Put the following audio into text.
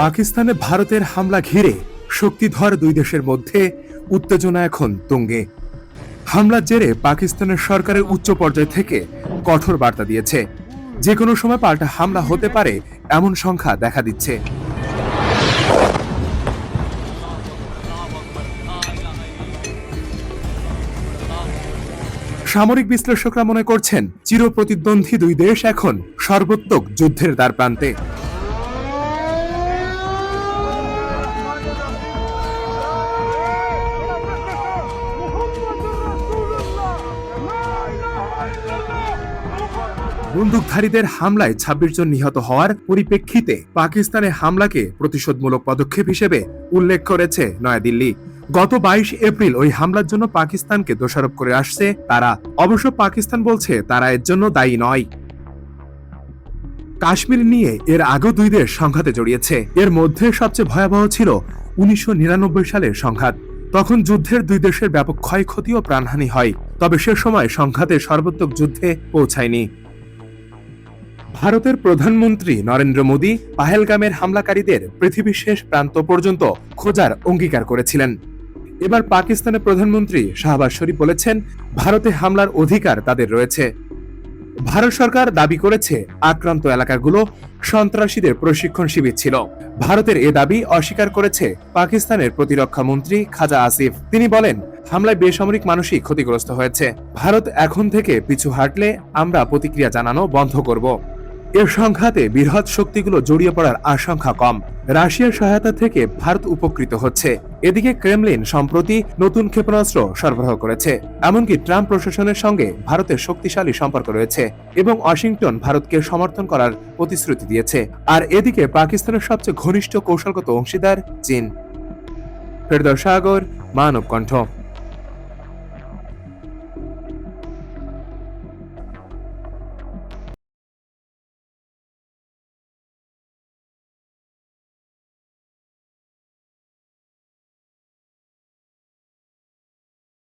পাকিস্তানে ভারতের হামলা ঘিরে শক্তিধর দুই দেশের মধ্যে উত্তেজনা এখন তুঙ্গে। হামলার জেরে পাকিস্তানের সরকারের উচ্চ পর্যায় থেকে কঠোর বার্তা দিয়েছে। যে কোনো সময় পাল্টা হামলা হতে পারে, এমন সংখ্যা দেখা দিচ্ছে। সামরিক বিশ্লেষকরা মনে করছেন, চিরপ্রতিদ্বন্দ্বী দুই দেশ এখন সর্বোত্তক যুদ্ধের দ্বার প্রান্তে। বন্দুকধারীদের হামলায় ছাব্বিশ জন নিহত হওয়ার পরিপ্রেক্ষিতে পাকিস্তানের হামলাকে প্রতিশোধমূলক পদক্ষেপ হিসেবে উল্লেখ করেছে নয়াদিল্লি। গত বাইশ এপ্রিল ওই হামলার জন্য পাকিস্তানকে দোষারোপ করে আসছে তারা। অবশ্য পাকিস্তান বলছে তারা এর জন্য দায়ী নয়। কাশ্মীর নিয়ে এর আগেও দুই দেশ সংঘাতে জড়িয়েছে। এর মধ্যে সবচেয়ে ভয়াবহ ছিল উনিশশো নিরানব্বই সালের সংঘাত। তখন যুদ্ধের দুই দেশের ব্যাপক ক্ষয়ক্ষতি ও প্রাণহানি হয়। তবে সে সময় সংঘাতে সর্বোত্তক যুদ্ধে পৌঁছায়নি। ভারতের প্রধানমন্ত্রী নরেন্দ্র মোদী পাহেলগামের হামলাকারীদের পৃথিবীর শেষ প্রান্ত পর্যন্ত খোঁজার অঙ্গীকার করেছিলেন। এবার পাকিস্তানের প্রধানমন্ত্রী শাহবাজ শরীফ বলেছেন, ভারতে হামলার অধিকার তাদের রয়েছে। ভারত সরকার দাবি করেছে, আক্রান্ত এলাকাগুলো সন্ত্রাসীদের প্রশিক্ষণ শিবির ছিল। ভারতের এ দাবি অস্বীকার করেছে পাকিস্তানের প্রতিরক্ষা মন্ত্রী খাজা আসিফ। তিনি বলেন, হামলায় বেসামরিক মানুষই ক্ষতিগ্রস্ত হয়েছে। ভারত এখন থেকে পিছু হাঁটলে আমরা প্রতিক্রিয়া জানানো বন্ধ করব। এর সংঘাতে বৃহৎ শক্তিগুলো জড়িয়ে পড়ার আশঙ্কা কম। রাশিয়ার সহায়তা থেকে ভারত উপকৃত হচ্ছে। এদিকে ক্রেমলিন সম্প্রতি নতুন ক্ষেপণাস্ত্র সরবরাহ করেছে। এমনকি ট্রাম্প প্রশাসনের সঙ্গে ভারতের শক্তিশালী সম্পর্ক রয়েছে এবং ওয়াশিংটন ভারতকে সমর্থন করার প্রতিশ্রুতি দিয়েছে। আর এদিকে পাকিস্তানের সবচেয়ে ঘনিষ্ঠ কৌশলগত অংশীদার চীন। ফেরদৌস সাগর মানব কণ্ঠ